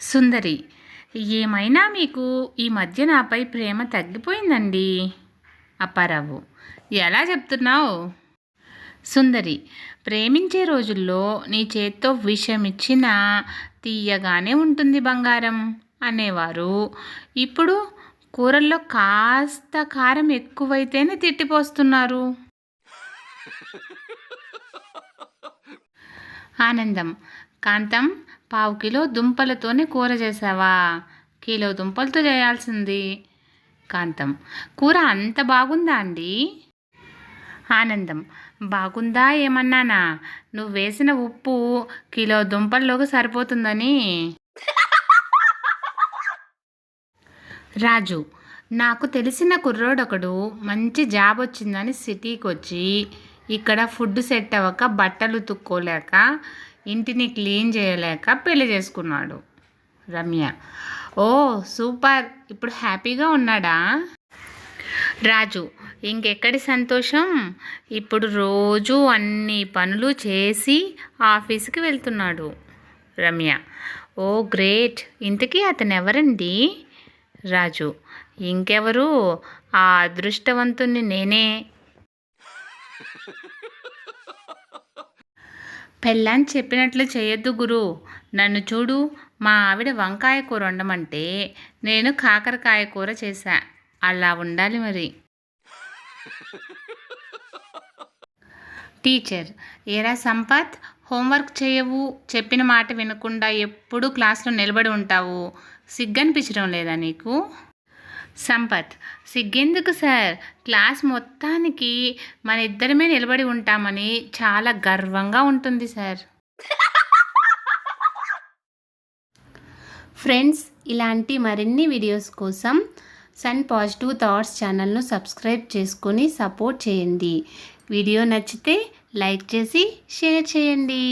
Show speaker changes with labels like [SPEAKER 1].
[SPEAKER 1] సుందరి ఏమైనా మీకు ఈ మధ్య నాపై ప్రేమ తగ్గిపోయిందండి? అప్పారావు ఎలా చెప్తున్నావు? సుందరి ప్రేమించే రోజుల్లో నీ చేత్తో విషయం ఇచ్చినా తీయగానే ఉంటుంది బంగారం అనేవారు. ఇప్పుడు కూరల్లో కాస్త కారం ఎక్కువైతేనే తిట్టిపోస్తున్నారు. ఆనందం కాంతం పావు కిలో దుంపలతోనే కూర చేసావా? కిలో దుంపలతో చేయాల్సింది. కాంతం. కూర అంత బాగుందా అండి? ఆనందం. బాగుందా ఏమన్నానా? నువ్వు వేసిన ఉప్పు కిలో దుంపల్లోకి సరిపోతుందని. రాజు. నాకు తెలిసిన కుర్రోడొకడు మంచి జాబ్ వచ్చిందని సిటీకి వచ్చి ఇక్కడ ఫుడ్ సెట్ అవ్వక బట్టలు ఉతుక్కోలేక ఇంటిని క్లీన్ చేయలేక పెళ్ళి చేసుకున్నాడు రమ్య. ఓ సూపర్. ఇప్పుడు హ్యాపీగా ఉన్నాడా? రాజు ఇంకెక్కడి సంతోషం? ఇప్పుడు రోజు అన్ని పనులు చేసి ఆఫీస్కి వెళ్తున్నాడు రమ్య. ఓ గ్రేట్. ఇంతకీ అతను ఎవరండి రాజు ఇంకెవరు? ఆ అదృష్టవంతుణ్ణి నేనే. పెళ్ళాన్ని చెప్పినట్లు చేయొద్దు గురు. నన్ను చూడు మా ఆవిడ వంకాయ కూర వండమంటే నేను కాకరకాయ కూర చేశా. అలా ఉండాలి మరి. టీచర్ ఏరా సంపత్? హోంవర్క్ చేయవు. చెప్పిన మాట వినకుండా ఎప్పుడూ క్లాస్లో నిలబడి ఉంటావు. సిగ్గనిపించడం లేదా నీకు? సంపత్. సిగ్గెందుకు సార్? క్లాస్ మొత్తానికి మన ఇద్దరమే నిలబడి ఉంటామని చాలా గర్వంగా ఉంటుంది సార్.
[SPEAKER 2] ఫ్రెండ్స్ ఇలాంటి మరిన్ని వీడియోస్ కోసం సన్ పాజిటివ్ థాట్స్ ఛానల్ను సబ్స్క్రైబ్ చేసుకొని సపోర్ట్ చేయండి. వీడియో నచ్చితే లైక్ చేసి షేర్ చేయండి.